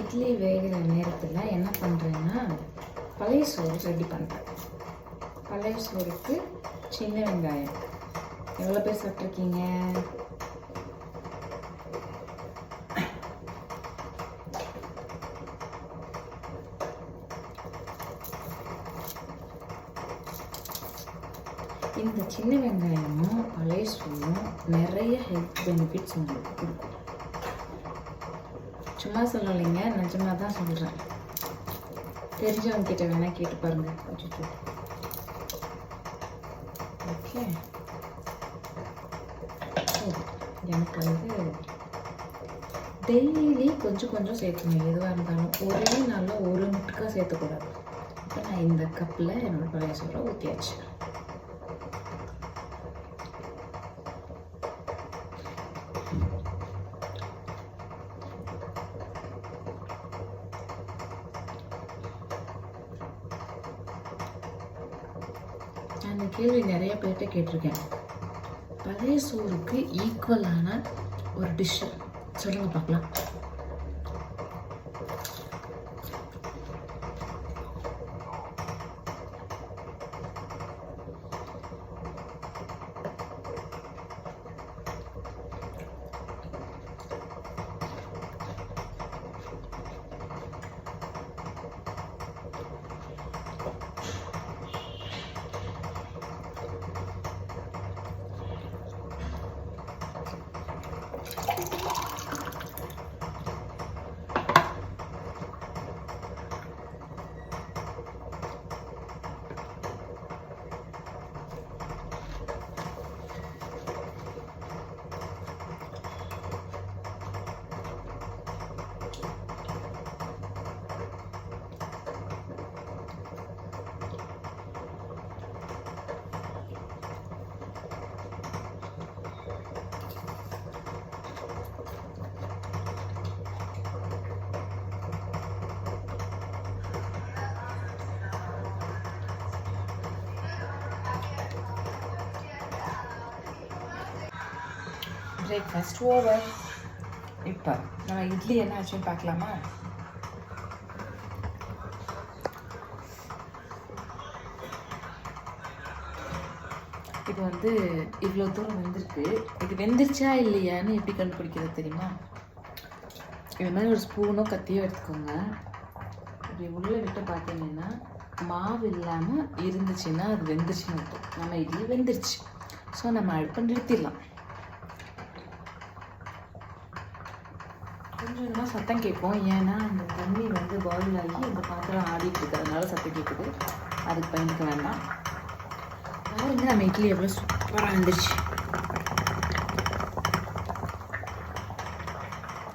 இட்லி வேகிற நேரத்தில் என்ன பண்ணுறேன்னா பழைய சோறு ரெடி பண்ணுறேன் பழைய சோறுக்கு சின்ன வெங்காயம். எவ்வளோ பேர் சாப்பிட்ருக்கீங்க இந்த சின்ன வெங்காயமும் பழைய சோறும் நிறைய ஹெல்த் பெனிஃபிட்ஸ் உங்களுக்கு கொடுக்கும். சும்மா சொல்லலைங்க நிஜமாக தான் சொல்கிறேன் தெரிஞ்சவங்க கிட்ட வேணால் கேட்டு பாருங்கள் கொஞ்சம் ஓகே எனக்கு வந்து டெய்லி கொஞ்சம் கொஞ்சம் சேர்த்துக்கணும் எதுவாக இருந்தாலும். ஒரே நாளில் ஒரு முட்டுக்காக சேர்த்துக்கூடாது. இப்போ நான் இந்த கப்பில் என்னோட பழைய சோறை ஊற்றியாச்சு நான் இந்த கேள்வி நிறைய பேர்கிட்ட கேட்டிருக்கேன். பழைய சோறுக்கு ஈக்குவலான ஒரு டிஷ்ஷு சொல்லுங்க பார்க்கலாம். பிரேக்ஃபாஸ்ட் ஓவர் இப்போ நம்ம இட்லி என்ன ஆச்சுன்னு பார்க்கலாமா? இது வந்து இவ்வளோ தூரம் வெந்திருக்கு. இது வெந்துருச்சா இல்லையான்னு எப்படி கண்டுபிடிக்கிறது தெரியுமா? இது மாதிரி ஒரு ஸ்பூனோ கத்தியோ எடுத்துக்கோங்க. இப்படி உள்ளே விட்டு பார்த்தீங்கன்னா மாவு இல்லாமல் இருந்துச்சுன்னா அது வெந்துருச்சுன்னு அர்த்தம். நம்ம இட்லி வெந்துருச்சு. ஸோ நம்ம அடுப்பை நிறுத்திடலாம் கொஞ்சம் கொஞ்சமாக சத்தம் கேட்கும். ஏன்னா அந்த தண்ணி வந்து பாயில் ஆகி இந்த பாத்திரம் ஆடிட்டு இருக்கிறதுனால சத்தம் கேட்குது. அதுக்கு பயந்துக்க வேண்டாம். பாருங்க நம்ம இட்லி எவ்வளோ சூப்பராக வந்துருச்சு.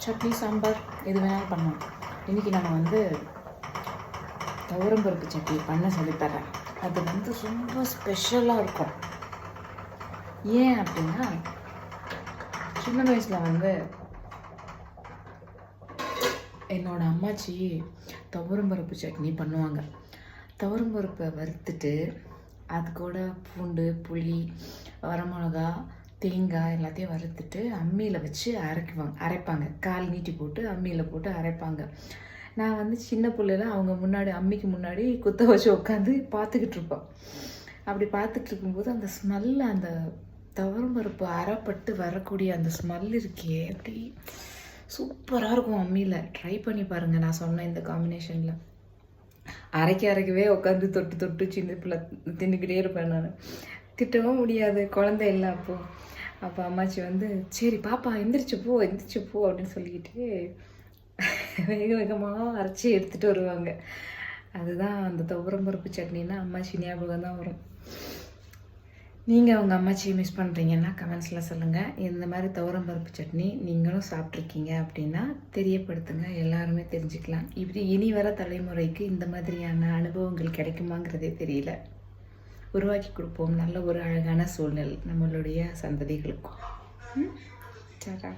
சட்னி சாம்பார் எது வேணாலும் பண்ணலாம். இன்றைக்கி நம்ம வந்து துவரம்பருப்பு சட்னி பண்ண சொல்லித்தரேன் அது வந்து ரொம்ப ஸ்பெஷலாக இருக்கும். ஏன் அப்படின்னா சின்ன வயசில் வந்து என்னோடய அம்மாச்சி துவரம்பருப்பு சட்னி பண்ணுவாங்க. துவரம்பருப்பை வறுத்துட்டு அது கூட பூண்டு புளி வரமிளகா தேங்காய் எல்லாத்தையும் வறுத்துட்டு அம்மியில் வச்சு அரைக்குவாங்க. அரைப்பாங்க. கால் நீட்டி போட்டு அம்மியில் போட்டு அரைப்பாங்க. நான் வந்து சின்ன பிள்ளைல அவங்க முன்னாடி அம்மிக்கு முன்னாடி குத்த வச்சு உட்காந்து பார்த்துக்கிட்டு இருப்போம். அப்படி பார்த்துட்டு இருக்கும்போது அந்த ஸ்மெல் அந்த துவரம்பருப்பு அரைப்பட்டு வரக்கூடிய அந்த ஸ்மெல் இருக்கே அப்படி சூப்பராக இருக்கும் அம்மியில். ட்ரை பண்ணி பாருங்கள் நான் சொன்ன இந்த காம்பினேஷனில் அரைக்க அரைக்கவே உட்காந்து தொட்டு தொட்டு சின்ன பிள்ளை தின்னுக்கிட்டே இருப்பேன் நான். திட்டவும் முடியாது குழந்தை இல்லை அப்போ. அப்போ அம்மாச்சி வந்து சரி பாப்பா எந்திரிச்சு போ எந்திரிச்சு போ அப்படின்னு சொல்லிக்கிட்டு வேக வேகமாக அரைச்சி எடுத்துகிட்டு வருவாங்க. அதுதான் அந்த துவரம் பருப்பு சட்னின்னா அம்மாச்சி ஞாபகம் தான் வரும். நீங்கள் உங்கள் அம்மாச்சியை மிஸ் பண்ணுறீங்கன்னா கமெண்ட்ஸில் சொல்லுங்கள் இந்த மாதிரி துவரம் பருப்பு சட்னி நீங்களும் சாப்பிட்ருக்கீங்க அப்படின்னா தெரியப்படுத்துங்க. எல்லாருமே தெரிஞ்சுக்கலாம். இப்படி இனி வர தலைமுறைக்கு இந்த மாதிரியான அனுபவங்கள் கிடைக்குமாங்கிறதே தெரியல. உருவாக்கி கொடுப்போம். நல்ல ஒரு அழகான சூழ்நிலை நம்மளுடைய சந்ததிகளுக்கும். சரா